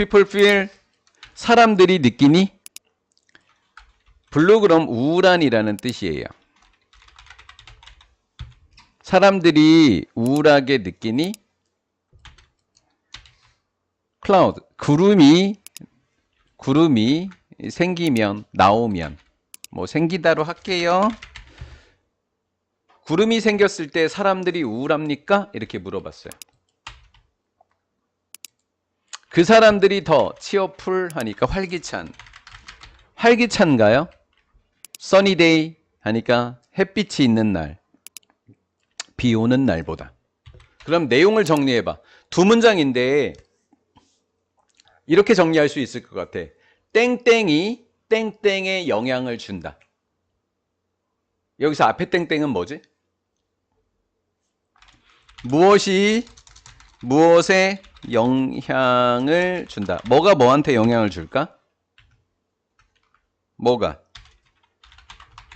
people feel 사람들이 느끼니 블루 그럼 우울한이라는 뜻이에요. 사람들이 우울하게 느끼니 cloud 구름이 구름이 생기면 나오면 뭐 생기다로 할게요. 구름이 생겼을 때 사람들이 우울합니까? 이렇게 물어봤어요. 그 사람들이 더 치어풀 하니까 활기찬. 활기찬가요? 써니데이 하니까 햇빛이 있는 날. 비 오는 날보다. 그럼 내용을 정리해봐. 두 문장인데 이렇게 정리할 수 있을 것 같아. 땡땡이 땡땡에 영향을 준다. 여기서 앞에 땡땡은 뭐지? 무엇이 무엇에 영향을 준다. 뭐가 뭐한테 영향을 줄까? 뭐가?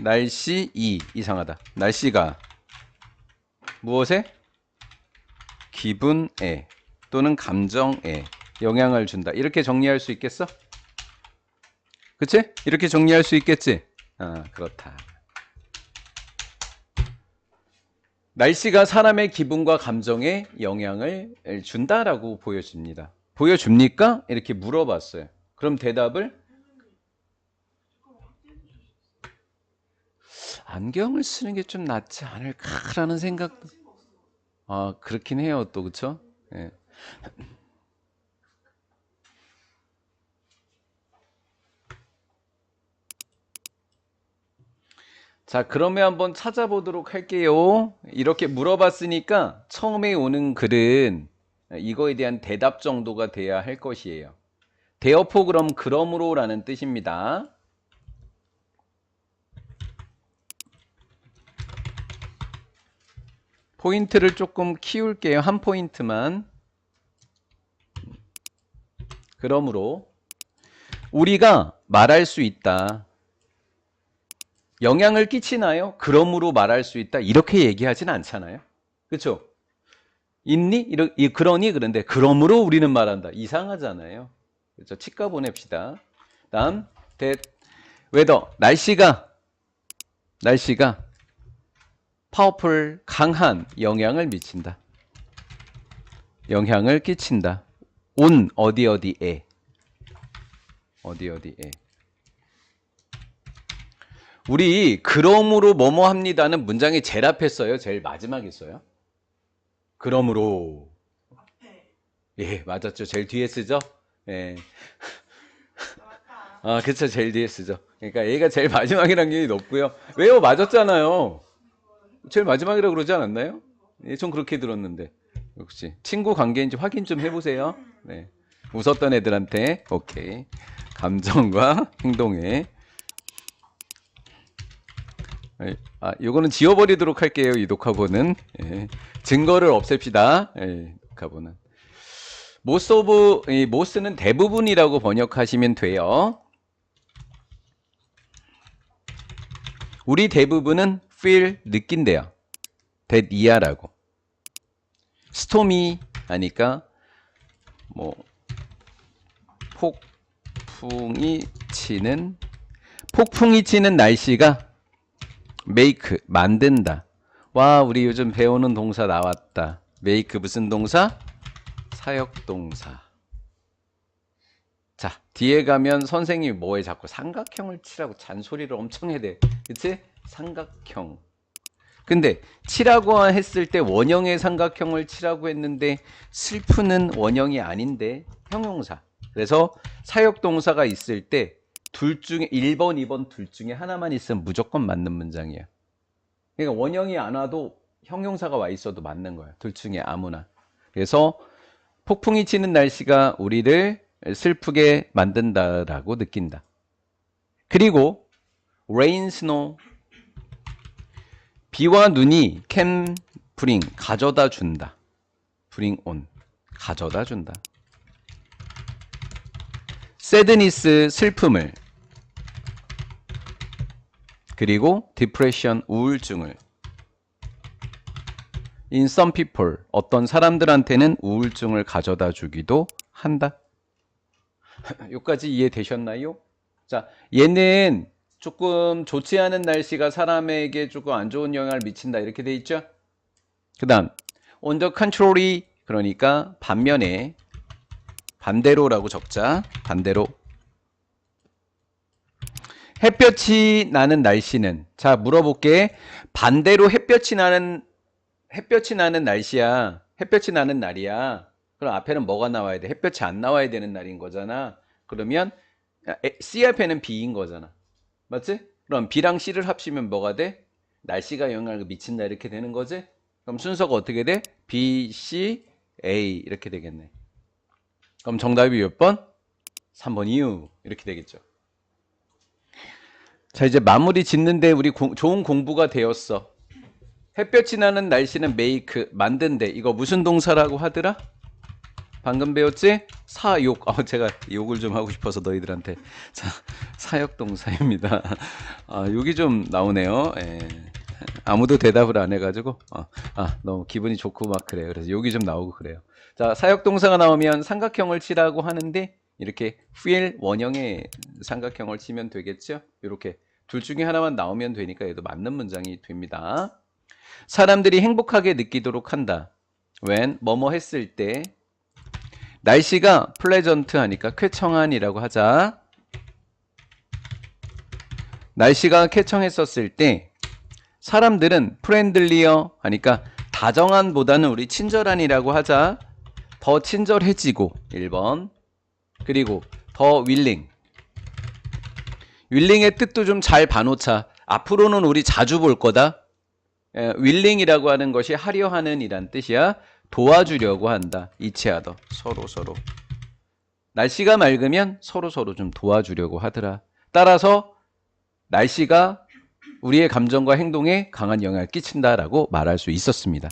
날씨 이 이상하다. 날씨가 무엇에? 기분에 또는 감정에 영향을 준다. 이렇게 정리할 수 있겠어? 그치? 이렇게 정리할 수 있겠지? 아, 그렇다. 날씨가 사람의 기분과 감정에 영향을 준다라고 보여집니다. 보여줍니까? 이렇게 물어봤어요. 그럼 대답을 안경을 쓰는 게 좀 낫지 않을까라는 생각도 아 그렇긴 해요 또? 예. 자, 그러면 한번 찾아보도록 할게요. 이렇게 물어봤으니까 처음에 오는 글은 이거에 대한 대답 정도가 돼야 할 것이에요. 대어포 그럼 그러므로 라는 뜻입니다. 포인트를 조금 키울게요. 한 포인트만. 그러므로 우리가 말할 수 있다. 영향을 끼치나요? 그러므로 말할 수 있다. 이렇게 얘기하진 않잖아요. 그렇죠? 있니? 이러, 이, 그러니 그런데 그러므로 우리는 말한다. 이상하잖아요. 그렇죠? 치과 보냅시다. 다음 대 웨더 날씨가 날씨가 파워풀 강한 영향을 미친다. 영향을 끼친다. 온 어디 어디에 어디 어디에 우리 그러므로 뭐뭐 합니다는 문장이 제일 앞에 써요. 제일 마지막에 써요. 그러므로 예 맞았죠. 제일 뒤에 쓰죠. 예. 아 그쵸 제일 뒤에 쓰죠. 그러니까 얘가 제일 마지막이라는 게 높고요. 왜요? 맞았잖아요. 제일 마지막이라고 그러지 않았나요? 예, 전 그렇게 들었는데 역시 친구 관계인지 확인 좀 해보세요. 네. 웃었던 애들한테 오케이 감정과 행동에 아, 요거는 지워버리도록 할게요. 이 녹화본은 예. 증거를 없앱시다. 예, 녹화본은 most of 이 most는 대부분이라고 번역하시면 돼요. 우리 대부분은 feel 느낀대요. that 이하라고. stormy 하니까 뭐 폭풍이 치는 폭풍이 치는 날씨가 make 만든다. 와, 우리 요즘 배우는 동사 나왔다. make 무슨 동사? 사역 동사. 자, 뒤에 가면 선생님이 뭐에 자꾸 삼각형을 치라고 잔소리를 엄청 해대. 그치? 삼각형. 근데 치라고 했을 때 원형의 삼각형을 치라고 했는데 슬프는 원형이 아닌데 형용사. 그래서 사역 동사가 있을 때 둘 중에 1번, 2번 둘 중에 하나만 있으면 무조건 맞는 문장이에요. 그러니까 원형이 안 와도 형용사가 와 있어도 맞는 거예요. 둘 중에 아무나. 그래서 폭풍이 치는 날씨가 우리를 슬프게 만든다라고 느낀다. 그리고 rain, snow 비와 눈이 can bring 가져다 준다. bring on 가져다 준다. sadness 슬픔을 그리고 depression 우울증을 in some people 어떤 사람들한테는 우울증을 가져다 주기도 한다. 여기까지 이해되셨나요? 자, 얘는 조금 좋지 않은 날씨가 사람에게 조금 안 좋은 영향을 미친다 이렇게 돼 있죠? 그 다음 on the contrary 그러니까 반면에 반대로라고 적자 반대로 햇볕이 나는 날씨는 자 물어볼게 반대로 햇볕이 나는 햇볕이 나는 날씨야 햇볕이 나는 날이야 그럼 앞에는 뭐가 나와야 돼 햇볕이 안 나와야 되는 날인 거잖아 그러면 에, C 앞에는 B인 거잖아 맞지? 그럼 B랑 C를 합치면 뭐가 돼? 날씨가 영향을 미친다 이렇게 되는 거지? 그럼 순서가 어떻게 돼? B, C, A 이렇게 되겠네 그럼 정답이 몇 번? 3번 이유 이렇게 되겠죠 자 이제 마무리 짓는데 우리 공- 좋은 공부가 되었어 햇볕이 나는 날씨는 make 만든데 이거 무슨 동사라고 하더라? 방금 배웠지? 사욕. 아, 제가 욕을 좀 하고 싶어서 너희들한테. 자, 사역 동사입니다. 아, 욕이 좀 나오네요. 예. 아무도 대답을 안 해가지고, 아, 아, 너무 기분이 좋고 막 그래요. 그래서 욕이 좀 나오고 그래요. 자, 사역 동사가 나오면 삼각형을 치라고 하는데, 이렇게 feel 원형의 삼각형을 치면 되겠죠? 이렇게 둘 중에 하나만 나오면 되니까 얘도 맞는 문장이 됩니다. 사람들이 행복하게 느끼도록 한다. when 뭐뭐 했을 때 날씨가 플레전트 하니까 쾌청한이라고 하자. 날씨가 쾌청했었을 때 사람들은 프렌들리어 하니까 다정한보다는 우리 친절한이라고 하자. 더 친절해지고 1번. 그리고 더 윌링. 윌링의 뜻도 좀 잘 봐놓자. 앞으로는 우리 자주 볼 거다. 에, 윌링이라고 하는 것이 하려 하는 이란 뜻이야. 도와주려고 한다. 이치하더 서로 서로. 날씨가 맑으면 서로 서로 좀 도와주려고 하더라. 따라서 날씨가 우리의 감정과 행동에 강한 영향을 끼친다라고 말할 수 있었습니다.